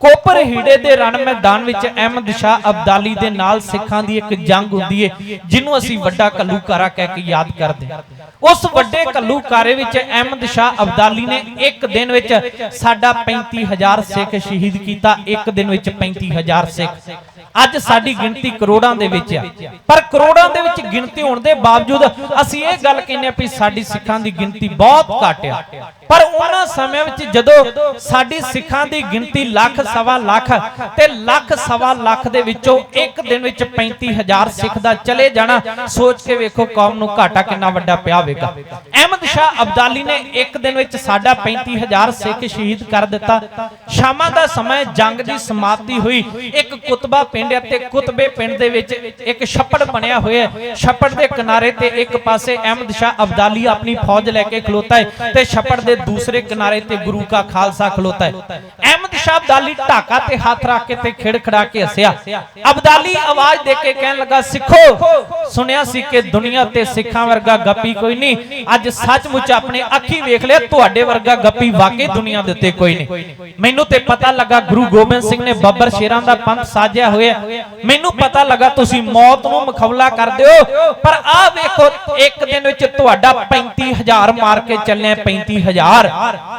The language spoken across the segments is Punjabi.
ਕੋਪਰ ਹੀੜੇ ਦੇ ਰਣ ਮੈਦਾਨ ਵਿੱਚ ਅਹਿਮਦ ਸ਼ਾਹ ਅਬਦਾਲੀ ਦੇ ਨਾਲ ਸਿੱਖਾਂ ਦੀ ਇੱਕ ਜੰਗ ਹੁੰਦੀ ਏ, ਜਿਹਨੂੰ ਅਸੀਂ ਵੱਡਾ ਕੱਲੂਕਾਰਾ ਕਹਿ ਕੇ ਯਾਦ ਕਰਦੇ ਉਸ ਵੱਡੇ ਕੱਲੂਕਾਰੇ ਵਿੱਚ ਅਹਿਮਦ ਸ਼ਾਹ ਅਬਦਾਲੀ ਨੇ ਇੱਕ ਦਿਨ ਵਿੱਚ ਸਾਡਾ 35000 ਸਿੱਖ ਸ਼ਹੀਦ ਕੀਤਾ, ਇੱਕ ਦਿਨ ਵਿੱਚ 35000 ਸਿੱਖ। ਅੱਜ ਸਾਡੀ ਗਿਣਤੀ ਕਰੋੜਾਂ ਦੇ ਵਿੱਚ ਆ। ਪਰ ਕਰੋੜਾਂ ਦੇ ਵਿੱਚ ਗਿਣਤੀ ਹੋਣ ਦੇ ਬਾਵਜੂਦ ਅਸੀਂ ਇਹ ਗੱਲ ਕਹਿੰਦੇ ਆ ਵੀ ਸਾਡੀ ਸਿੱਖਾਂ ਦੀ ਗਿਣਤੀ ਬਹੁਤ ਘੱਟ ਆ। ਪਰ ਉਹਨਾਂ ਸਮਿਆਂ ਵਿੱਚ ਜਦੋਂ ਸਾਡੀ ਸਿੱਖਾਂ ਦੀ ਗਿਣਤੀ ਲੱਖ ਸਵਾ ਲੱਖ ਤੇ ਲੱਖ ਸਵਾ ਲੱਖ ਦੇ ਵਿੱਚੋਂ ਇੱਕ ਦਿਨ ਵਿੱਚ 35000 ਸਿੱਖ ਦਾ ਚਲੇ ਜਾਣਾ, ਸੋਚ ਕੇ ਵੇਖੋ ਕੌਮ ਨੂੰ ਘਾਟਾ ਕਿੰਨਾ ਵੱਡਾ ਪਿਆ ਹੋਵੇਗਾ। ਅਹਿਮਦ ਸ਼ਾਹ ਅਬਦਾਲੀ ਨੇ ਇੱਕ ਦਿਨ ਵਿੱਚ ਸਾਡਾ 35000 ਸਿੱਖ ਸ਼ਹੀਦ ਕਰ ਦਿੱਤਾ। ਸ਼ਾਮਾਂ ਦਾ ਸਮਾਂ ਜੰਗ ਦੀ ਸਮਾਪਤੀ ਹੋਈ। ਇੱਕ ਕੁਤਬਾ ਪਿੰਡ ਅਤੇ ਕੁਤਬੇ ਪਿੰਡ ਦੇ ਵਿੱਚ ਇੱਕ ਛੱਪੜ ਬਣਿਆ ਹੋਇਆ ਹੈ। ਛੱਪੜ ਦੇ ਕਿਨਾਰੇ ਤੇ ਇੱਕ ਪਾਸੇ ਅਹਿਮਦ ਸ਼ਾਹ ਅਬਦਾਲੀ ਆਪਣੀ ਫੌਜ ਲੈ ਕੇ ਖਲੋਤਾ ਹੈ ਤੇ ਛੱਪੜ ਦੇ ਦੂਸਰੇ ਕਿਨਾਰੇ ਤੇ ਗੁਰੂ ਕਾ ਖਾਲਸਾ ਖਲੋਤਾ ਹੈ। ਅਹਿਮਦ ਸ਼ਾਹ ਅਬਦਾਲੀ ਢਾਕਾ ਤੇ ਹੱਥ ਰੱਖ ਕੇ ਤੇ ਖਿੜ ਖੜਾ ਕੇ ਹੱਸਿਆ। ਅਬਦਾਲੀ ਆਵਾਜ਼ ਦੇ ਕੇ ਕਹਿਣ ਲੱਗਾ, ਸਿੱਖੋ, ਸੁਣਿਆ ਸੀ ਕਿ ਦੁਨੀਆ ਤੇ ਸਿੱਖਾਂ ਵਰਗਾ ਗੱਪੀ ਕੋਈ ਨਹੀਂ। ਅੱਜ ਸੱਚਮੁੱਚ ਆਪਣੇ ਅੱਖੀ ਵੇਖ ਲਿਆ, ਤੁਹਾਡੇ ਵਰਗਾ ਗੱਪੀ ਵਾਕਈ ਦੁਨੀਆ ਦੇ ਉੱਤੇ ਕੋਈ ਨਹੀਂ। ਮੈਨੂੰ ਤੇ ਪਤਾ ਲੱਗਾ, ਗੁਰੂ ਗੋਬਿੰਦ ਸਿੰਘ ਨੇ ਬੱਬਰ ਸ਼ੇਰਾਂ ਦਾ ਪੰਥ ਸਾਜਿਆ ਹੋਇਆ। ਮੈਨੂੰ ਪਤਾ ਲੱਗਾ, ਤੁਸੀਂ ਮੌਤ ਨੂੰ ਮੁਖਵਲਾ ਕਰਦੇ ਹੋ। ਪਰ ਆਹ ਵੇਖੋ, ਇੱਕ ਦਿਨ ਵਿੱਚ ਤੁਹਾਡਾ 35000 ਮਾਰ ਕੇ ਚੱਲੇ 35000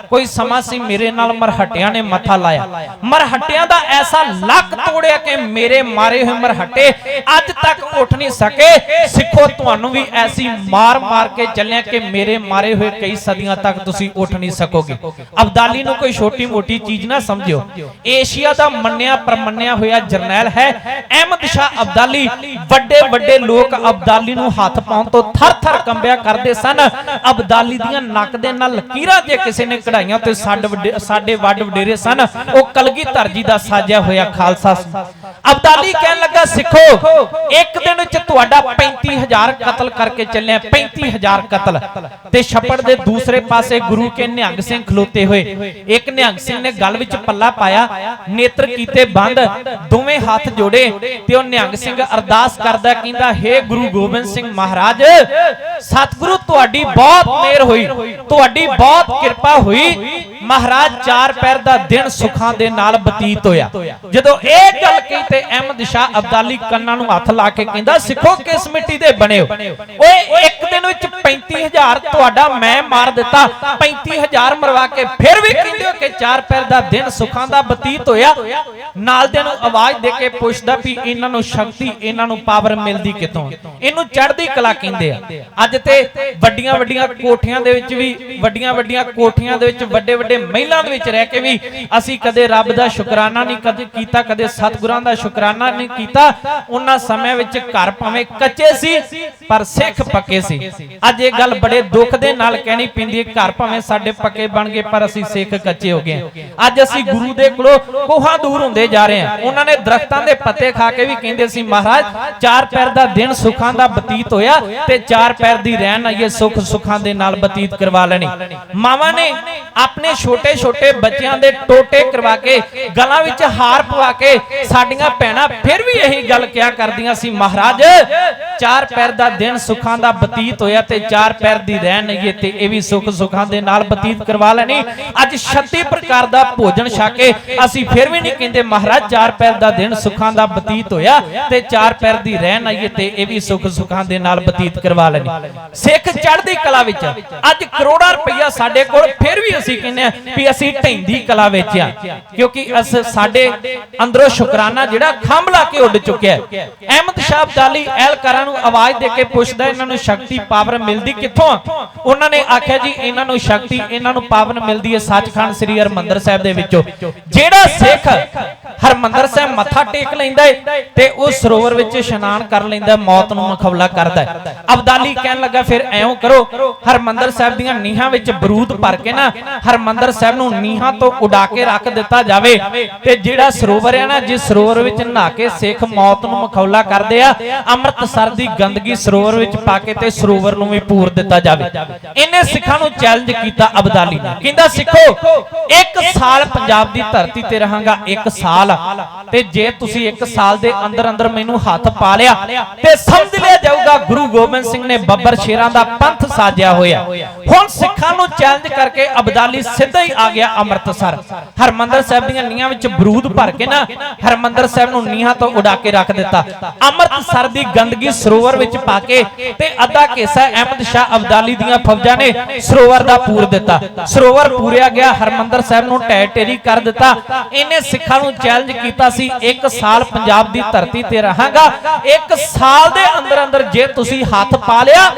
ਕੋਈ ਸਮਾਂ ਸੀ, ਮੇਰੇ ਨਾਲ ਮਰਹਟਿਆਂ ਨੇ ਮੱਥਾ ਲਾਇਆ। ਮਰਹਟਿਆਂ ਦਾ ਐਸਾ ਲੱਕ ਤੋੜਿਆ ਕਿ ਮੇਰੇ ਮਾਰੇ ਹੋਏ ਮਰਹਟੇ ਅੱਜ ਤੱਕ ਉੱਠ ਨਹੀਂ ਸਕੇ। ਸਿੱਖੋ, ਤੁਹਾਨੂੰ ਵੀ ਐਸੀ ਮਾਰ ਮਾਰ ਕੇ ਚੱਲਿਆ ਕਿ ਮੇਰੇ ਮਾਰੇ ਹੋਏ ਕਈ ਸਦੀਆਂ ਤੱਕ ਤੁਸੀਂ ਉੱਠ ਨਹੀਂ ਸਕੋਗੇ। ਅਬਦਾਲੀ ਨੂੰ ਕੋਈ ਛੋਟੀ ਮੋਟੀ ਚੀਜ਼ ਨਾ ਸਮਝਿਓ। ਏਸ਼ੀਆ ਦਾ ਮੰਨਿਆ ਪਰਮੰਨਿਆ ਹੋਇਆ ਜਰਨੈਲ ਹੈ। ਅਹਿਮਦ ਸ਼ਾਹ ਅਬਦਾਲੀ ਵੱਡੇ ਵੱਡੇ ਲੋਕ ਅਬਦਾਲੀ ਨੂੰ ਹੱਥ ਪਾਉਣ ਤੋਂ ਥਰ-ਥਰ ਕੰਬਿਆ ਕਰਦੇ ਸਨ। ਅਬਦਾਲੀ ਦੀਆਂ ਨੱਕ ਦੇ ਨਾਲ ਲਕੀਰਾਂ ਜੇ ਕਿਸੇ ਨੇ ਕਢਾਈਆਂ ਤੇ ਸਾਡੇ ਵੱਡੇ ਸਾਡੇ ਵੱਡ ਵਡੇਰੇ ਸਨ। ਉਹ ਕਲਗੀਧਰ ਜੀ ਦਾ ਸਾਜਿਆ ਹੋਇਆ ਖਾਲਸਾ ਸੀ। ਅਬਦਾਲੀ ਕਹਿਣ ਲੱਗਾ, ਸਿੱਖੋ, ਇੱਕ ਦਿਨ ਵਿੱਚ ਤੁਹਾਡਾ 35000 ਕਤਲ ਕਰਕੇ ਚੱਲਿਆ 35000 ਕਤਲ। ਤੇ ਛੱਪੜ ਦੇ ਦੂਸਰੇ ਪਾਸੇ ਗੁਰੂ ਕੇ ਨਿਹੰਗ ਸਿੰਘ ਖਲੋਤੇ ਹੋਏ। ਇੱਕ ਨਿਹੰਗ ਸਿੰਘ ਨੇ ਗਲ ਵਿੱਚ ਪੱਲਾ ਪਾਇਆ, ਨੇਤਰ ਕੀਤੇ ਬੰਦ, ਦੋਵੇਂ ਹੱਥ ਜੋੜੇ ਤੇ ਉਹ ਨਿਹੰਗ ਸਿੰਘ ਅਰਦਾਸ ਕਰਦਾ, ਕਹਿੰਦਾ, ਹੇ ਗੁਰੂ ਗੋਬਿੰਦ ਸਿੰਘ ਮਹਾਰਾਜ, ਸਤਿਗੁਰੂ ਤੁਹਾਡੀ ਬਹੁਤ ਮਿਹਰ ਹੋਈ, ਤੁਹਾਡੀ ਬਹੁਤ ਕਿਰਪਾ ਹੋਈ ਮਹਾਰਾਜ ਚਾਰ ਪੈਰ ਦਾ ਦਿਨ ਸੁਖਾਂ ਦੇ ਨਾਲ ਬਤੀਤ ਹੋਇਆ। ਜਦੋਂ ਇਹ ਗੱਲ ਕਹੀ ਤੇ ਅਹਿਮਦ ਸ਼ਾਹ ਅਬਦਾਲੀ ਕੰਨਾਂ ਨੂੰ ਹੱਥ ਲਾ ਕੇ ਕਹਿੰਦਾ, ਸਿੱਖੋ ਕਿਸ ਮਿੱਟੀ ਦੇ ਬਣੇ ਹੋ? ਓਏ, ਇੱਕ ਦਿਨ ਵਿੱਚ 35000 ਤੁਹਾਡਾ ਮੈਂ ਮਾਰ ਦਿੱਤਾ। 35000 ਮਰਵਾ ਕੇ ਫਿਰ ਵੀ ਕਹਿੰਦੇ ਹੋ ਕਿ ਚਾਰ ਪੈਰ ਦਾ ਦਿਨ ਸੁਖਾਂ ਦਾ ਬਤੀਤ ਹੋਇਆ। ਨਾਲ ਦੇ ਨੂੰ ਆਵਾਜ਼ ਦੇ ਕੇ ਪੁੱਛਦਾ ਵੀ ਇਹਨਾਂ ਨੂੰ ਸ਼ਕਤੀ, ਇਹਨਾਂ ਨੂੰ ਪਾਵਰ ਮਿਲਦੀ ਕਿਤੋਂ ਇਹਨੂੰ ਚੜ੍ਹਦੀ ਕਲਾ ਕਹਿੰਦੇ ਆ। ਅੱਜ ਤੇ ਵੱਡੀਆਂ ਵੱਡੀਆਂ ਕੋਠੀਆਂ ਦੇ ਵਿੱਚ ਵੀ ਵੱਡੀਆਂ ਵੱਡੀਆਂ ਕੋਠੀਆਂ ਦੇ ਵਿੱਚ ਵੱਡੇ ਵੱਡੇ ਮਹਿਲਾਂ ਦੇ ਵਿੱਚ ਰਹਿ ਕੇ ਵੀ ਅਸੀਂ ਕਦੇ ਰੱਬ ਦਾ ਸ਼ੁਕਰਾਨਾ ਨਹੀਂ ਕਦੇ ਕੀਤਾ, ਕਦੇ ਸਤਿਗੁਰਾਂ ਦਾ ਸ਼ੁਕਰਾਨਾ ਨਹੀਂ ਕੀਤਾ। ਉਹਨਾਂ ਸਮਿਆਂ ਵਿੱਚ ਘਰ ਭਾਵੇਂ ਕੱਚੇ ਸੀ, ਪਰ ਸਿੱਖ ਪੱਕੇ ਸੀ। ਅੱਜ ਇਹ ਗੱਲ ਬੜੇ ਦੁੱਖ ਦੇ ਨਾਲ ਕਹਿਣੀ ਪੈਂਦੀ ਹੈ, ਘਰ ਭਾਵੇਂ ਸਾਡੇ ਪੱਕੇ ਬਣ ਗਏ, ਪਰ ਅਸੀਂ ਸਿੱਖ ਕੱਚੇ ਹੋ ਗਏ ਅੱਜ ਅਸੀਂ ਗੁਰੂ ਦੇ ਕੋਲੋਂ ਕੋਹਾਂ ਦੂਰ ਹੁੰਦੇ ਜਾ ਰਹੇ ਹਾਂ। ਉਹਨਾਂ ਨੇ ਦਰਖਤਾਂ ਦੇ ਪੱਤੇ ਖਾ ਕੇ ਵੀ ਕਹਿੰਦੇ ਸੀ, ਮਹਾਰਾਜ, ਚਾਰ ਪੈਰ ਦਾ ਦਿਨ ਸੁੱਖਾਂ ਦਾ ਬਤੀਤ ਹੋਇਆ ਤੇ ਚਾਰ ਪੈਰ ਦੀ ਰਹਿਣ ਆਈਏ, ਸੁੱਖ ਸੁੱਖਾਂ ਦੇ ਨਾਲ ਬਤੀਤ ਕਰਵਾ ਲੈਣੀ। ਮਾਵਾਂ ਨੇ ਆਪਣੇ ਛੋਟੇ ਛੋਟੇ ਬੱਚਿਆਂ ਦੇ ਟੋਟੇ ਕਰਵਾ ਕੇ, ਗਲਾਂ ਵਿੱਚ ਹਾਰ ਪਵਾ ਕੇ ਸਾਡੀਆਂ ਭੈਣਾਂ ਫਿਰ ਵੀ ਇਹੀ ਗੱਲ ਕਿਹਾ ਕਰਦੀਆਂ ਸੀ, ਮਹਾਰਾਜ, ਚਾਰ ਪੈਰ ਦਾ ਦਿਨ ਸੁੱਖਾਂ ਦਾ ਬਤੀਤ ਹੋਇਆ ਤੇ ਚਾਰ ਪੈਰ ਦੀ ਰਹਿਣ ਆਈਏ ਤੇ ਇਹ ਵੀ ਸੁੱਖ ਸੁੱਖਾਂ ਦੇ ਨਾਲ ਬਤੀਤ ਕਰਵਾ ਲੈਣੀ। ਅੱਜ 36 ਪ੍ਰਕਾਰ ਦਾ ਭੋਜਨ ਛਕ ਕੇ ਅਸੀਂ ਫਿਰ ਵੀ ਨਹੀਂ ਕਹਿੰਦੇ, ਮਹਾਰਾਜ, ਚਾਰ ਪੈਰ ਦਾ ਦਿਨ ਸੁੱਖਾਂ ਦਾ ਬਤੀਤ ਹੋਇਆ ਤੇ ਚਾਰ ਪੈਰ ਦੀ ਰਹਿਣ ਆਈਏ ਤੇ ਇਹ ਵੀ ਸੁੱਖ ਸੁੱਖਾਂ ਦੇ ਨਾਲ ਬਤੀਤ ਕਰਵਾ ਲੈਣੀ। ਸਿੱਖ ਚੜ੍ਹਦੀ ਕਲਾ ਵਿੱਚ ਅੱਜ ਕਰੋੜਾਂ ਰੁਪਈਆ ਸਾਡੇ ਕੋਲ, ਫਿਰ ਵੀ ਅਸੀਂ ਕਹਿੰਦੇ ਆ ਵੀ ਅਸੀਂ ਢੈਂਦੀ ਕਲਾ ਵਿੱਚ ਆ ਕਿਉਂਕਿ ਅਸ ਸਾਡੇ ਅੰਦਰੋਂ ਸ਼ੁਕਰਾਨਾ ਜਿਹੜਾ ਖੰਭ ਲਾ ਕੇ ਉੱਡ ਚੁੱਕਿਆ ਅਹਿਮਦ ਸ਼ਾਹ ਅਬਦਾਲੀ ਐਲਕਾਰਾਂ ਨੂੰ ਆਵਾਜ਼ ਦੇ ਕੇ ਪੁੱਛਦਾ ਇਹਨਾਂ ਨੂੰ ਸ਼ਕਤੀ ਪਾਵਰ ਮਿਲਦੀ ਕਿੱਥੋਂ ਉਹਨਾਂ ਨੇ ਆਖਿਆ ਜੀ ਇਹਨਾਂ ਨੂੰ ਸ਼ਕਤੀ ਇਹਨਾਂ ਨੂੰ ਪਾਵਰ ਮਿਲਦੀ ਹੈ ਸੱਚਖੰਡ ਸ੍ਰੀ ਹਰਮੰਦਰ ਸਾਹਿਬ ਦੇ ਵਿੱਚੋਂ। ਜਿਹੜਾ ਸਿੱਖ ਹਰਮੰਦਰ ਸਾਹਿਬ ਮੱਥਾ ਟੇਕ ਲੈਂਦਾ ਹੈ ਤੇ ਉਹ ਸਰੋਵਰ ਵਿੱਚ ਇਸ਼ਨਾਨ ਕਰ ਲੈਂਦਾ ਮੌਤ ਨੂੰ ਮੁਖਵਲਾ ਕਰਦਾ ਹੈ। ਅਬਦਾਲੀ ਕਹਿਣ ਲੱਗਾ ਫਿਰ ਐਂ ਕਰੋ ਹਰਮੰਦਰ ਸਾਹਿਬ ਦੀਆਂ ਨੀਹਾਂ ਵਿੱਚ ਬਰੂਦ ਭਰ ਕੇ ਨਾ ਹਰਮੰਦਰ ਸਾਹਿਬ ਨੂੰ ਨੀਹਾਂ ਤੋਂ ਉਡਾ ਕੇ ਰੱਖ ਦਿੱਤਾ ਜਾਵੇ ਤੇ ਜਿਹੜਾ ਸਰੋਵਰ ਹੈ ਨਾ ਜਿਸ ਸਰੋਵਰ ਵਿੱਚ ਨਹਾ ਕੇ ਸਿੱਖ ਮੌਤ ਨੂੰ ਮੁਖਵਲਾ ਕਰਦੇ ਆ ਅੰਮ੍ਰਿਤਸਰ ਦੀ ਗੰਦਗੀ ਸਰੋਵਰ ਵਿੱਚ ਪਾ ਕੇ ਤੇ ਸਰੋਵਰ ਨੂੰ ਵੀ ਪੂਰ ਦਿੱਤਾ ਜਾਵੇ। ਇਹਨੇ ਸਿੱਖਾਂ ਨੂੰ ਚੈਲੰਜ ਕੀਤਾ ਅਬਦਾਲੀ ਨੇ ਕਹਿੰਦਾ ਸਿੱਖੋ ਇੱਕ ਸਾਲ ਪੰਜਾਬ ਦੀ ਧਰਤੀ ਤੇ ਰਹਾਂਗਾ ਇੱਕ ਸਾਲ ਸਾਲ ਤੇ ਜੇ ਤੁਸੀਂ 1 ਸਾਲ ਦੇ ਅੰਦਰ ਅੰਦਰ ਮੈਨੂੰ ਹੱਥ ਪਾ ਲਿਆ, ਤੇ ਸਮਝ ਲਿਆ ਜਾਊਗਾ ਗੁਰੂ ਗੋਬਿੰਦ ਸਿੰਘ ਨੇ ਬੱਬਰ ਸ਼ੇਰਾਂ ਦਾ ਪੰਥ ਸਾਜਿਆ ਹੋਇਆ। ਹੁਣ ਸਿੱਖਾਂ ਨੂੰ ਚੈਲੰਜ ਕਰਕੇ ਅਬਦਾਲੀ ਸਿੱਧਾ ਹੀ ਆ ਗਿਆ ਅੰਮ੍ਰਿਤਸਰ। ਹਰਮੰਦਰ ਸਾਹਿਬ ਦੀਆਂ ਨੀਹਾਂ ਵਿੱਚ ਬਰੂਦ ਭਰ ਕੇ ਨਾ, ਹਰਮੰਦਰ ਸਾਹਿਬ ਨੂੰ ਨੀਹਾਂ ਤੋਂ ਉਡਾ ਕੇ ਰੱਖ ਦਿੱਤਾ। ਅੰਮ੍ਰਿਤਸਰ ਦੀ ਗੰਦਗੀ ਸਰੋਵਰ ਵਿੱਚ ਪਾ ਕੇ ਤੇ ਅੱਧਾ ਕੇਸਾ ਅਹਿਮਦ ਸ਼ਾਹ ਅਬਦਾਲੀ ਦੀਆਂ ਫੌਜਾਂ ਨੇ ਸਰੋਵਰ ਦਾ ਪੂਰ ਦਿੱਤਾ। ਸਰੋਵਰ ਪੂਰਿਆ ਗਿਆ, ਹਰਮੰਦਰ ਸਾਹਿਬ ਨੂੰ ਢਹਿ ਟੇਰੀ ਕਰ ਦਿੱਤਾ। ਇਹਨੇ ਸਿੱਖਾਂ ਨੂੰ ਚੈਲੰਜ ਕੀਤਾ ਸੀ, ਇੱਕ ਸਾਲ ਪੰਜਾਬ ਦੀ ਧਰਤੀ ਤੇ ਰਹਾਂਗਾ। ਇੱਕ ਸਾਲ ਦੇ ਅੰਦਰ ਅੰਦਰ ਜੇ ਤੁਸੀਂ ਹੱਥ ਪਾ ਲਿਆ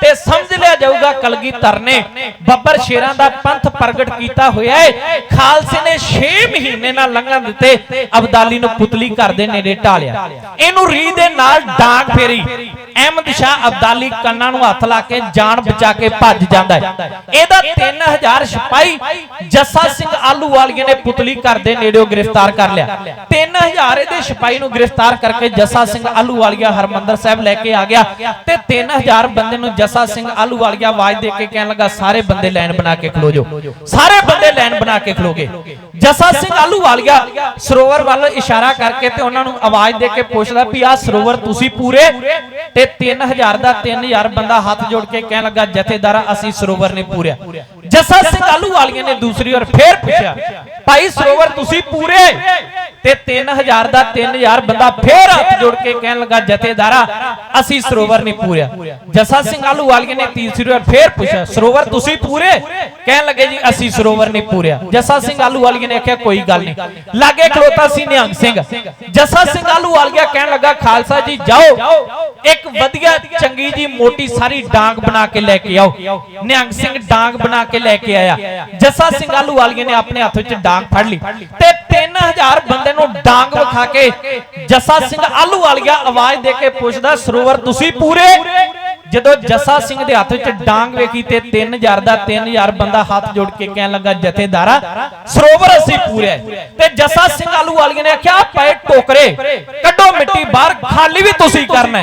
ਤੇ ਸਮਝ ਲਿਆ ਜਾਊਗਾ ਕਲਗੀਧਰ ਨੇ ਬੱਬਰ ਸ਼ੇਰਾਂ ਦਾ ਪੰਥ ਪ੍ਰਗਟ ਕੀਤਾ ਹੋਇਆ ਹੈ ਖਾਲਸੇ ਨੇ 6 ਮਹੀਨੇ ਨਾਲ ਲੰਘਣ ਦਿੱਤੇ, ਅਬਦਾਲੀ ਨੂੰ ਪੁਤਲੀ ਘਰ ਦੇ ਨੇੜੇ ਢਾਲਿਆ। ਇਹਨੂੰ ਰੀ ਦੇ ਨਾਲ ਡਾਂਗ ਫੇਰੀ। ਅਹਿਮਦ ਸ਼ਾਹ ਅਬਦਾਲੀ ਕੰਨਾਂ ਨੂੰ ਹੱਥ ਲਾ ਕੇ ਜਾਨ ਬਚਾ ਕੇ ਭੱਜ ਜਾਂਦਾ ਹੈ ਇਹਦਾ 3000 ਸਿਪਾਹੀ ਜੱਸਾ ਸਿੰਘ ਆਲੂਵਾਲੀਏ ਨੇ ਪੁਤਲੀ ਘਰ ਦੇ ਨੇੜਿਓਂ ਗ੍ਰਿਫਤਾਰ ਕਰ ਲਿਆ। 3000 ਇਹਦੇ ਸਿਪਾਹੀ ਨੂੰ ਗ੍ਰਿਫਤਾਰ ਕਰਕੇ ਜੱਸਾ ਸਿੰਘ ਆਲੂਵਾਲੀਆ ਹਰਮੰਦਰ ਸਾਹਿਬ ਲੈ ਕੇ ਆ ਗਿਆ ਤੇ 3000 ਬੰਦੇ ਨੂੰ ਜੱਸਾ ਸਿੰਘ ਆਲੂਵਾਲੀਆ ਆਵਾਜ਼ ਦੇ ਕੇ ਕਹਿਣ ਲੱਗਾ, ਸਾਰੇ ਬੰਦੇ ਲਾਈਨ ਬਣਾ ਕੇ ਖਲੋ ਜਾਓ। ਸਾਰੇ ਬੰਦੇ ਲਾਈਨ ਬਣਾ ਕੇ ਖਲੋਗੇ ਜੱਸਾ ਸਿੰਘ ਆਲੂਵਾਲੀਆ ਸਰੋਵਰ ਵੱਲ ਇਸ਼ਾਰਾ ਕਰਕੇ ਤੇ ਉਹਨਾਂ ਨੂੰ ਆਵਾਜ਼ ਦੇ ਕੇ ਪੁੱਛਦਾ ਵੀ ਆਹ ਸਰੋਵਰ ਤੁਸੀਂ ਪੂਰੇ? ਤੇ 3000 ਦਾ 3000 ਬੰਦਾ ਹੱਥ ਜੋੜ ਕੇ ਕਹਿਣ ਲੱਗਾ, ਜਥੇਦਾਰਾ, ਅਸੀਂ ਸਰੋਵਰ ਨੇ ਪੂਰਿਆ। ਜੱਸਾ ਸਿੰਘ ਆਲੂਵਾਲੀਆ ਨੇ ਦੂਸਰੀ ਵਾਰ ਫੇਰ ਪੁੱਛਿਆ ਭਾਈ ਸਰੋਵਰ ਤੁਸੀਂ ਪੂਰੇ ਤੇ 3000 ਦਾ 3000 ਬੰਦਾ ਫੇਰ ਹੱਥ ਜੋੜ ਕੇ ਕਹਿਣ ਲੱਗਾ ਜਥੇਦਾਰਾ ਅਸੀਂ ਸਰੋਵਰ ਨਹੀਂ ਪੂਰਿਆ। ਜੱਸਾ ਸਿੰਘ ਆਲੂਵਾਲੀਆ ਨੇ ਤੀਸਰੀ ਵਾਰ ਫੇਰ ਪੁੱਛਿਆ ਸਰੋਵਰ ਤੁਸੀਂ ਪੂਰੇ? ਕਹਿਣ ਲੱਗੇ ਜੀ ਅਸੀਂ ਸਰੋਵਰ ਨਹੀਂ ਪੂਰਿਆ। ਜੱਸਾ ਸਿੰਘ ਆਲੂਵਾਲੀਆ ਨੇ ਆਖਿਆ ਕੋਈ ਗੱਲ ਨਹੀਂ। ਲਾਗੇ ਖਲੋਤਾ ਸੀ ਨਿਹੰਗ ਸਿੰਘ। ਜੱਸਾ ਸਿੰਘ ਆਲੂਵਾਲੀਆ ਕਹਿਣ ਲੱਗਾ ਖਾਲਸਾ ਜੀ ਜਾਓ। ਇੱਕ ਵਧੀਆ ਚੰਗੀ ਜੀ ਮੋਟੀ ਸਾਰੀ ਡਾਂਗ ਬਣਾ ਕੇ ਲੈ ਕੇ ਆਓ। ਨਿਹੰਗ ਸਿੰਘ ਡਾਂਗ ਬਣਾ ਕੇ ਲੈ ਕੇ ਆਇਆ। ਜੱਸਾ ਸਿੰਘ ਆਲੂਵਾਲੀਆ ਨੇ ਆਪਣੇ ਹੱਥ ਵਿੱਚ ਡਾਂਗ ਫੜ ਲਈ ਤੇ 3000 ਬੰਦੇ ਨੂੰ ਡਾਂਗ ਵਿਖਾ ਕੇ ਜੱਸਾ ਸਿੰਘ ਆਲੂਵਾਲੀਆ ਆਵਾਜ਼ ਦੇ ਕੇ ਪੁੱਛਦਾ, ਸਰੋਵਰ, ਤੁਸੀਂ ਪੂਰੇ? ਜਦੋਂ ਜੱਸਾ ਸਿੰਘ ਦੇ ਹੱਥ ਵਿੱਚ ਡਾਂਗ ਵੇਖੀ ਤੇ 3000 ਦਾ 3000 ਬੰਦਾ ਹੱਥ ਜੋੜ ਕੇ ਕਹਿਣ ਲੱਗਾ, ਜਥੇਦਾਰਾ, ਸਰੋਵਰ, ਅਸੀਂ ਪੂਰੇ। ਤੇ ਜੱਸਾ ਸਿੰਘ ਆਲੂ ਆਲੂਵਾਲੀਆ ਨੇ ਆਖਿਆ ਪਏ ਟੋਕਰੇ। ਕੱਢੋ ਮਿੱਟੀ ਬਾਹਰ, ਖਾਲੀ ਵੀ ਤੁਸੀਂ ਕਰਨਾ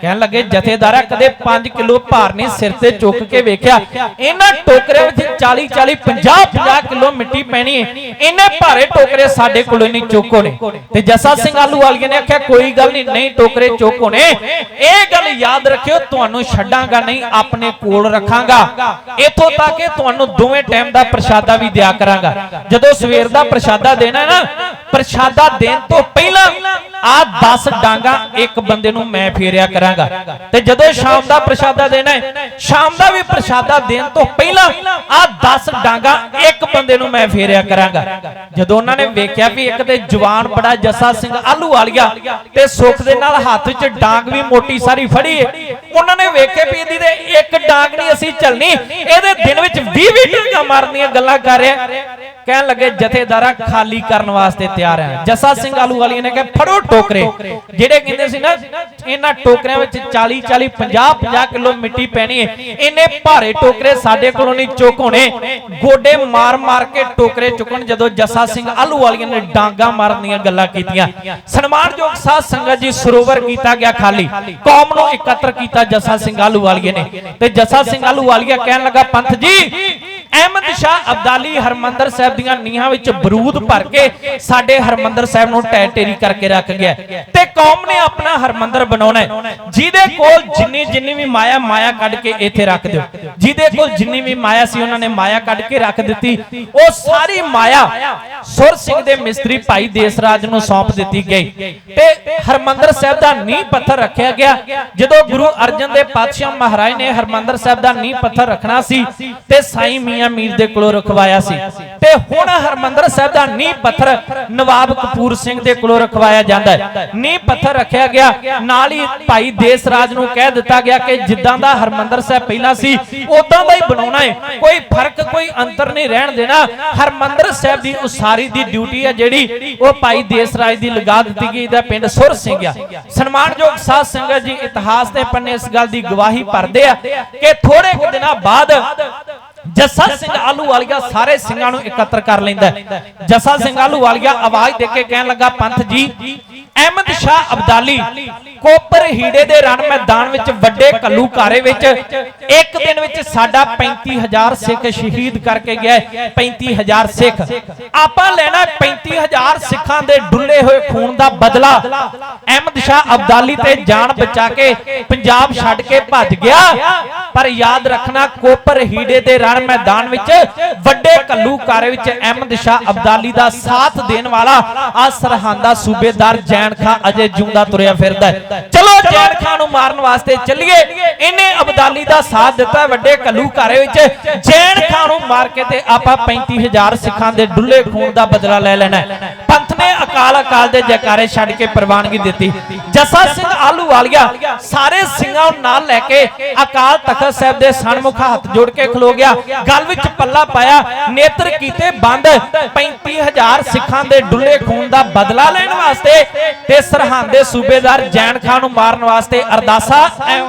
ਕਹਿਣ ਲੱਗੇ, ਜਥੇਦਾਰਾ ਕਦੇ 5 ਕਿਲੋ ਭਾਰ ਨਹੀਂ ਸਿਰ ਤੇ ਚੁੱਕ ਕੇ ਵੇਖਿਆ। ਇਹਨਾਂ ਟੋਕਰਿਆਂ ਵਿੱਚ 40 40 50 50 ਕਿਲੋ ਮਿੱਟੀ ਪੈਣੀ ਹੈ। ਇੰਨੇ ਭਾਰੇ ਟੋਕਰੇ ਸਾਡੇ ਕੋਲੋਂ ਨਹੀਂ ਚੁੱਕ ਹੋਣੇ। ਤੇ ਜੱਸਾ ਸਿੰਘ ਆਲੂਵਾਲੀਆ ਨੇ ਆਖਿਆ, ਕੋਈ ਗੱਲ ਨਹੀਂ ਨਹੀਂ ਟੋਕਰੇ ਚੁੱਕ ਹੋਣੇ। ਇਹ ਗੱਲ ਯਾਦ ਰੱਖਿਓ, ਤੁਹਾਨੂੰ ਛੱਡਾਂਗਾ ਨਹੀਂ, ਆਪਣੇ ਕੋਲ ਰੱਖਾਂਗਾ। ਇਥੋਂ ਤੱਕ ਕਿ ਤੁਹਾਨੂੰ ਦੋਵੇਂ ਟਾਈਮ ਦਾ ਪ੍ਰਸ਼ਾਦਾ ਵੀ ਦਿਆ ਕਰਾਂਗਾ। ਜਦੋਂ ਸਵੇਰ ਦਾ ਪ੍ਰਸ਼ਾਦਾ ਦੇਣਾ ਨਾ, ਪ੍ਰਸ਼ਾਦਾ ਦੇਣ ਤੋਂ ਪਹਿਲਾਂ ਆ 10 ਡਾਂਗਾ, ਇੱਕ ਬੰਦੇ ਨੂੰ ਮੈਂ ਫੇਰਿਆ ਕਰਾਂਗਾ। ਤੇ ਜਦੋਂ ਸ਼ਾਮ ਦਾ ਪ੍ਰਸ਼ਾਦਾ ਦੇਣਾ ਹੈ, ਸ਼ਾਮ ਦਾ ਵੀ ਪ੍ਰਸ਼ਾਦਾ ਦੇਣ ਤੋਂ ਪਹਿਲਾਂ ਆ 10 ਡਾਂਗਾ, ਇੱਕ ਬੰਦੇ ਨੂੰ ਮੈਂ ਫੇਰਿਆ ਕਰਾਂਗਾ। ਜਦੋਂ ਉਹਨਾਂ ਨੇ ਵੇਖਿਆ ਵੀ ਇੱਕ ਤੇ ਜਵਾਨ ਬੜਾ ਜੱਸਾ ਸਿੰਘ ਆਲੂ ਵਾਲੀਆ ਤੇ ਸੁੱਖ ਦੇ ਨਾਲ ਹੱਥ ਚ ਡਾਂਗ ਵੀ ਮੋਟੀ ਸਾਰੀ ਫੜੀ ਉਹਨਾਂ ਨੇ ਵੇਖਿਆ ਵੀ ਇਹਦੀ ਤੇ ਇੱਕ ਡਾਂਗ ਨਹੀਂ ਅਸੀਂ ਚੱਲਣੀ ਇਹਦੇ ਦਿਨ ਵਿੱਚ 20 20 ਡਾਂਗਾ ਮਾਰਨੀਆਂ ਗੱਲਾਂ ਕਰ ਰਿਹਾ। ਕਹਿਣ ਲੱਗੇ ਜਥੇਦਾਰਾ ਖਾਲੀ ਕਰਨ ਵਾਸਤੇ ਤਿਆਰ ਹੈ ਜੱਸਾ ਸਿੰਘ ਆਲੂ ਵਾਲੀਆਂ ਨੇ ਕਿਹਾ, ਫੜੋ ਟੋਕਰੇ। ਜਿਹੜੇ ਕਹਿੰਦੇ ਸੀ ਨਾ, ਇਹਨਾਂ ਟੋਕਰਿਆਂ ਵਿੱਚ 40 40 50 50 ਕਿਲੋ ਮਿੱਟੀ ਪੈਣੀ ਹੈ ਇੰਨੇ ਭਾਰੇ ਟੋਕਰੇ ਸਾਡੇ ਕੋਲੋਂ ਨਹੀਂ ਚੁੱਕ ਹੋਣੇ। ਗੋਡੇ ਮਾਰ ਮਾਰ ਕੇ ਟੋਕਰੇ ਚੁੱਕਣ ਜਦੋਂ ਜੱਸਾ ਸਿੰਘ ਆਲੂ ਵਾਲੀਆ ਨੇ ਡਾਂਗਾ ਮਾਰਨ ਦੀਆਂ ਗੱਲਾਂ ਕੀਤੀਆਂ। ਸਨਮਾਨਯੋਗ ਸਾਧ ਸੰਗਤ ਜੀ, ਸਰੋਵਰ ਕੀਤਾ ਗਿਆ ਖਾਲੀ। ਕੌਮ ਨੂੰ ਇਕੱਤਰ ਕੀਤਾ ਜੱਸਾ ਸਿੰਘ ਆਲੂ ਵਾਲੀਆ ਨੇ। ਤੇ ਜੱਸਾ ਸਿੰਘ ਆਲੂ ਵਾਲੀਆ ਕਹਿਣ ਲੱਗਾ, ਪੰਥ ਜੀ ਅਹਿਮਦ ਸ਼ਾਹ ਅਬਦਾਲੀ ਹਰਮੰਦਰ ਸਾਹਿਬ ਦੀਆਂ ਨੀਹਾਂ ਵਿੱਚ ਬਰੂਦ ਭਰ ਕੇ ਸਾਡੇ ਹਰਮੰਦਰ ਸਾਹਿਬ ਨੂੰ ਟੈ ਕਰਕੇ ਰੱਖ ਗਿਆ ਤੇ ਕੌਮ ਨੇ ਆਪਣਾ ਹਰਮੰਦਰ ਬਣਾਉਣਾ ਜਿਹਦੇ ਕੋਲ ਜਿੰਨੀ ਜਿੰਨੀ ਵੀ ਮਾਇਆ ਮਾਇਆ ਕੱਢ ਕੇ ਇੱਥੇ ਰੱਖ ਦਿਓ। ਜਿਹਦੇ ਕੋਲ ਜਿੰਨੀ ਵੀ ਮਾਇਆ ਸੀ, ਉਹਨਾਂ ਨੇ ਮਾਇਆ ਕੱਢ ਕੇ ਰੱਖ ਦਿੱਤੀ। ਉਹ ਸਾਰੀ ਮਾਇਆ ਸੁਰ ਸਿੰਘ ਦੇ ਮਿਸਤਰੀ ਭਾਈ ਦੇਸਰਾਜ ਨੂੰ ਸੌਂਪ ਦਿੱਤੀ ਗਈ। ਤੇ ਹਰਮੰਦਰ ਸਾਹਿਬ ਦਾ ਨੀਂਹ ਪੱਥਰ ਰੱਖਿਆ ਗਿਆ। ਜਦੋਂ ਗੁਰੂ ਅਰਜਨ ਦੇ ਪਾਤਸ਼ਾਹ ਮਹਾਰਾਜ ਨੇ ਹਰਮੰਦਰ ਸਾਹਿਬ ਦਾ ਨੀਂਹ ਪੱਥਰ ਰੱਖਣਾ ਸੀ, ਤੇ ਸਾਈ ਮੀਆਂ ਮੀਰ ਦੇ ਕੋਲੋਂ ਰਖਵਾਇਆ ਸੀ। ਤੇ ਹੁਣ ਹਰਮੰਦਰ ਸਾਹਿਬ ਦਾ ਨੀਂਹ ਪੱਥਰ ਨਵਾਬ ਕਪੂਰ ਸਿੰਘ ਦੇ ਕੋਲੋਂ ਰਖਵਾਇਆ ਜਾਂਦਾ ਹੈ। ਨੀਂਹ ਪੱਥਰ ਰੱਖਿਆ ਗਿਆ। ਨਾਲ ਹੀ ਭਾਈ ਦੇਸਰਾਜ ਨੂੰ ਕਹਿ ਦਿੱਤਾ ਗਿਆ ਕਿ ਜਿੱਦਾਂ ਦਾ ਹਰਮੰਦਰ ਸਾਹਿਬ ਪਹਿਲਾਂ ਸੀ ਉਦਾਂ ਦਾ ਹੀ ਬਣਾਉਣਾ ਹੈ। ਕੋਈ ਫ਼ਰਕ, ਕੋਈ ਅੰਤਰ ਨਹੀਂ ਰਹਿਣ ਦੇਣਾ। ਹਰਮੰਦਰ ਸਾਹਿਬ ਦੀ ਉਸਾਰੀ ਦੀ ਡਿਊਟੀ ਹੈ ਜਿਹੜੀ, ਉਹ ਭਾਈ ਦੇਸ ਰਾਜ ਦੀ ਲਗਾ ਦਿੱਤੀ ਗਈ ਦਾ ਪਿੰਡ ਸੁਰ ਸਿੰਘ ਆ। ਸਨਮਾਨਯੋਗ ਸਾਧ ਸੰਗਤ ਜੀ, ਇਤਿਹਾਸ ਦੇ ਪੰਨੇ ਇਸ ਗੱਲ ਦੀ ਗਵਾਹੀ ਭਰਦੇ ਆ ਕਿ ਥੋੜੇ ਦਿਨਾਂ ਬਾਅਦ ਜੱਸਾ ਸਿੰਘ ਆਲੂ ਵਾਲੀਆ ਸਾਰੇ ਸਿੰਘਾਂ ਨੂੰ ਇਕੱਤਰ ਕਰ ਲੈਂਦਾ ਜੱਸਾ ਸਿੰਘ ਆਲੂ ਵਾਲੀਆ ਆਵਾਜ਼ ਦੇ ਕੇ ਕਹਿਣ ਲੱਗਾ, ਪੰਥ ਜੀ ਅਹਿਮਦ ਸ਼ਾਹ ਅਬਦਾਲੀ ਕੋਪਰ ਹੀੜੇ ਦੇ ਰਣ ਮੈਦਾਨ ਵਿੱਚ ਵੱਡੇ ਘੱਲੂਘਾਰੇ ਵਿੱਚ ਇੱਕ ਦਿਨ ਵਿੱਚ ਸਾਡਾ 35000 ਸਿੱਖ ਸ਼ਹੀਦ ਕਰਕੇ ਗਿਆ ਹੈ। 35000 ਸਿੱਖ। ਆਪਾਂ ਲੈਣਾ 35000 ਸਿੱਖਾਂ ਦੇ ਡੁੱਲੇ ਹੋਏ ਖੂਨ ਦਾ ਬਦਲਾ। ਅਹਿਮਦ ਸ਼ਾਹ ਅਬਦਾਲੀ ਤੇ ਜਾਨ ਬਚਾ ਕੇ ਪੰਜਾਬ ਛੱਡ ਕੇ ਭੱਜ ਗਿਆ। ਪਰ ਯਾਦ ਰੱਖਣਾ ਕੋਪਰ ਹੀੜੇ ਦੇ ਰਣ ਮੈਦਾਨ ਵਿੱਚ ਵੱਡੇ ਘੱਲੂਘਾਰੇ ਵਿੱਚ ਅਹਿਮਦ ਸ਼ਾਹ ਅਬਦਾਲੀ ਦਾ ਸਾਥ ਦੇਣ ਵਾਲਾ ਆ ਸਰਹੰਦ ਦਾ ਸੂਬੇਦਾਰ ਜੈਨ ਖਾਂ ਅਜੇ ਜਿਉਂਦਾ ਤੁਰਿਆ ਫਿਰਦਾ ਚਲੋ ਜੈਨ ਖਾਂ ਨੂੰ ਮਾਰਨ ਵਾਸਤੇ ਚੱਲੀਏ। ਇਹਨੇ ਅਬਦਾਲੀ ਦਾ ਸਾਥ ਦਿੱਤਾ ਵੱਡੇ ਕੱਲੂ ਘੱਲੂਘਾਰੇ ਵਿੱਚ। ਜੈਨ ਖਾਂ ਨੂੰ ਮਾਰ ਕੇ ਤੇ ਆਪਾਂ 35000 ਸਿੱਖਾਂ ਦੇ ਡੁੱਲੇ ਖੂਨ ਦਾ ਬਦਲਾ ਲੈ ਲੈਣਾ ਨੇ ਅਕਾਲ ਅਕਾਲ ਦੇ ਜੈਕਾਰੇ ਛੱਡ ਕੇ ਪ੍ਰਵਾਨਗੀ ਦਿੱਤੀ। ਜੱਸਾ ਸਿੰਘ ਆਲੂ ਸਾਰੇ ਸਿੰਘਾਂ ਨੂੰ ਨਾਲ ਲੈ ਕੇ ਅਕਾਲ ਤਖਤ ਸਾਹਿਬ ਦੇ ਸਨਮੁਖ ਹੱਥ ਜੋੜ ਕੇ ਖਲੋ ਗਿਆ। ਗਲ ਵਿੱਚ ਪੱਲਾ ਪਾਇਆ, ਨੇਤਰ ਕੀਤੇ ਬੰਦ 35000 ਸਿੱਖਾਂ ਦੇ ਡੁੱਲੇ ਖੂਨ ਦਾ ਬਦਲਾ ਲੈਣ ਵਾਸਤੇ ਤੇ ਸਰਹੰਦ ਦੇ ਸੂਬੇਦਾਰ ਜੈਨ ਖਾਨ ਨੂੰ ਮਾਰਨ ਵਾਸਤੇ ਅਰਦਾਸਾ। ਐਂ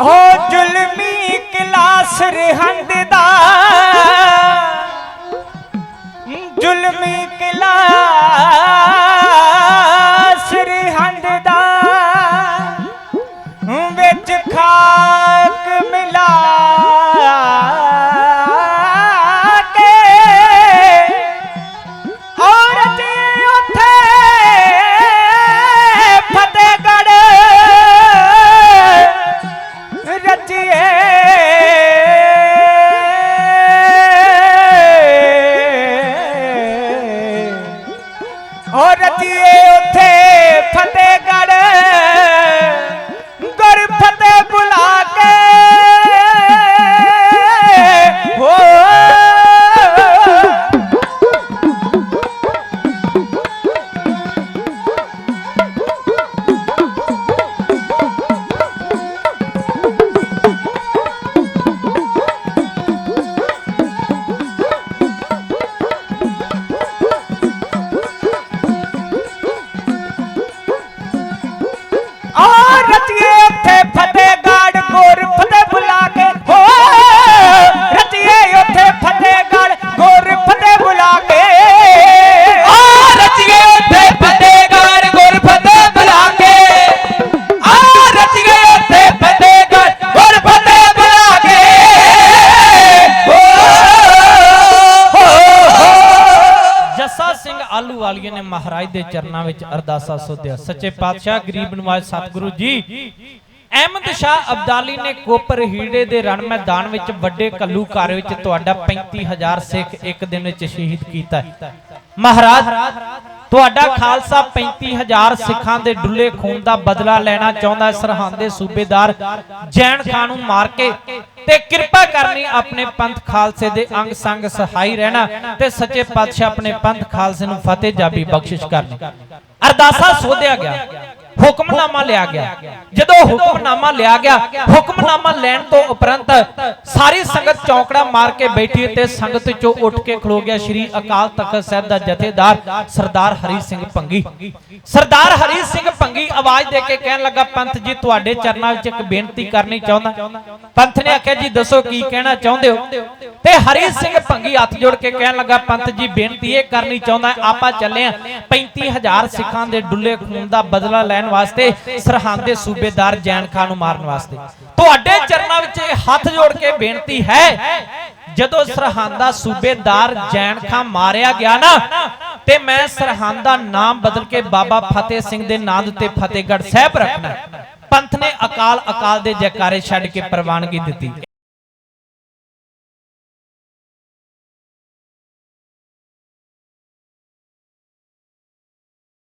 ਹੋ ਜ਼ੁਲਮੀ ਕਿਲਾ ਸਰਹੰਦ ਦਾ। ਜ਼ੁਲਮੀ ਕਿਲਾ ਸਰਹੰਦ ਦਾ। ਵਿੱਚ ਖਾ ਔਰ ਰਚੀਏ ਉੱਥੇ ਫਤਿਹਗੜ੍ਹ 773 ਸੱਚੇ ਪਾਤਸ਼ਾਹ ਗਰੀਬ ਨਵਾਜ ਸਤਿਗੁਰੂ ਜੀ। ਅਹਿਮਦ ਸ਼ਾਹ ਅਬਦਾਲੀ ਨੇ ਕੋਪਰ ਹੀੜੇ ਦੇ ਰਣ ਮੈਦਾਨ ਵਿੱਚ ਵੱਡੇ ਕੱਲੂ ਘਰ ਵਿੱਚ ਤੁਹਾਡਾ 35000 ਸਿੱਖ ਇੱਕ ਦਿਨ ਵਿੱਚ ਸ਼ਹੀਦ ਕੀਤਾ। ਮਹਾਰਾਜ, ਤੁਹਾਡਾ ਖਾਲਸਾ 35000 ਸਿੱਖਾਂ ਦੇ ਡੁੱਲੇ ਖੂਨ ਦਾ ਬਦਲਾ ਲੈਣਾ ਚਾਹੁੰਦਾ ਸਰਹੰਦ ਦੇ ਸੂਬੇਦਾਰ ਜੈਨ ਖਾਨ ਨੂੰ ਮਾਰ ਕੇ ਤੇ ਕਿਰਪਾ ਕਰਨੀ ਆਪਣੇ ਪੰਥ ਖਾਲਸੇ ਦੇ ਅੰਗ ਸੰਗ ਸਹਾਈ ਰਹਿਣਾ ਤੇ ਸੱਚੇ ਪਾਤਸ਼ਾਹ ਆਪਣੇ ਪੰਥ ਖਾਲਸੇ ਨੂੰ ਫਤਿਹ ਜਾਬੀ ਬਖਸ਼ਿਸ਼ ਕਰਨੀ। ਅਰਦਾਸਾ ਸੋਧਿਆ ਗਿਆ। ਹੁਕਮਨਾਮਾ ਲਿਆ ਗਿਆ। ਜਦੋਂ ਹੁਕਮਨਾਮਾ ਲਿਆ ਗਿਆ, ਹੁਕਮਨਾਮਾ ਲੈਣ ਤੋਂ ਉਪਰੰਤ ਸਾਰੀ ਸੰਗਤ ਚੌਂਕੜਾ ਮਾਰ ਕੇ ਬੈਠੀ ਤੇ ਸੰਗਤ ਚੋਂ ਉੱਠ ਕੇ ਖਲੋ ਗਿਆ ਸ੍ਰੀ ਅਕਾਲ ਤਖਤ ਸਾਹਿਬ ਦਾ ਜਥੇਦਾਰ ਸਰਦਾਰ ਹਰੀ ਸਿੰਘ ਭੰਗੀ ਸਰਦਾਰ ਹਰੀ ਸਿੰਘ ਭੰਗੀ ਆਵਾਜ਼ ਦੇ ਕੇ ਕਹਿਣ ਲੱਗਾ, ਪੰਥ ਜੀ, ਤੁਹਾਡੇ ਚਰਨਾਂ ਵਿੱਚ ਇੱਕ ਬੇਨਤੀ ਕਰਨੀ ਚਾਹੁੰਦਾ। ਪੰਥ ਨੇ ਆਖਿਆ, ਜੀ, ਦੱਸੋ ਕੀ ਕਹਿਣਾ ਚਾਹੁੰਦੇ ਹੋ? ਤੇ ਹਰੀ ਸਿੰਘ ਭੰਗੀ ਹੱਥ ਜੋੜ ਕੇ ਕਹਿਣ ਲੱਗਾ, ਪੰਥ ਜੀ, ਬੇਨਤੀ ਇਹ ਕਰਨੀ ਚਾਹੁੰਦਾ, ਆਪਾਂ ਚੱਲੇ ਆ। 35000 ਸਿੱਖਾਂ ਦੇ ਡੁੱਲੇ ਖੂਨ ਦਾ ਬਦਲਾ ਲੈਣ ਵਾਸਤੇ, ਸਰਹੰਦ ਦੇ ਸੂਬੇਦਾਰ ਜੈਨ ਖਾਨ ਨੂੰ ਮਾਰਨ ਵਾਸਤੇ। ਤੁਹਾਡੇ ਚਰਨਾਂ ਵਿੱਚ ਹੱਥ ਜੋੜ ਕੇ ਬੇਨਤੀ ਹੈ, ਜਦੋਂ ਸਰਹੰਦ ਦਾ ਸੂਬੇਦਾਰ ਜੈਨ ਖਾਨ ਮਾਰਿਆ ਗਿਆ ਨਾ, ਤੇ ਮੈਂ ਸਰਹੰਦ ਦਾ ਨਾਮ ਬਦਲ ਕੇ ਬਾਬਾ ਫਤਿਹ ਸਿੰਘ ਦੇ ਨਾਂ ਦੇ ਉੱਤੇ ਫਤਿਹਗੜ੍ਹ ਸਾਹਿਬ ਰੱਖਣਾ ਪੰਥ ਨੇ ਅਕਾਲ ਅਕਾਲ ਦੇ ਜੈਕਾਰੇ ਛੱਡ ਕੇ ਪ੍ਰਵਾਨਗੀ ਦਿੱਤੀ।